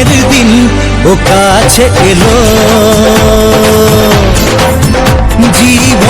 দিনের দিন ও কাছে এলো। জীবন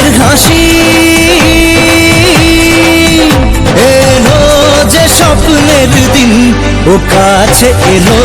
সুখের হাসি। এলো যে স্বপ্নের দিন ও কাছে এলো।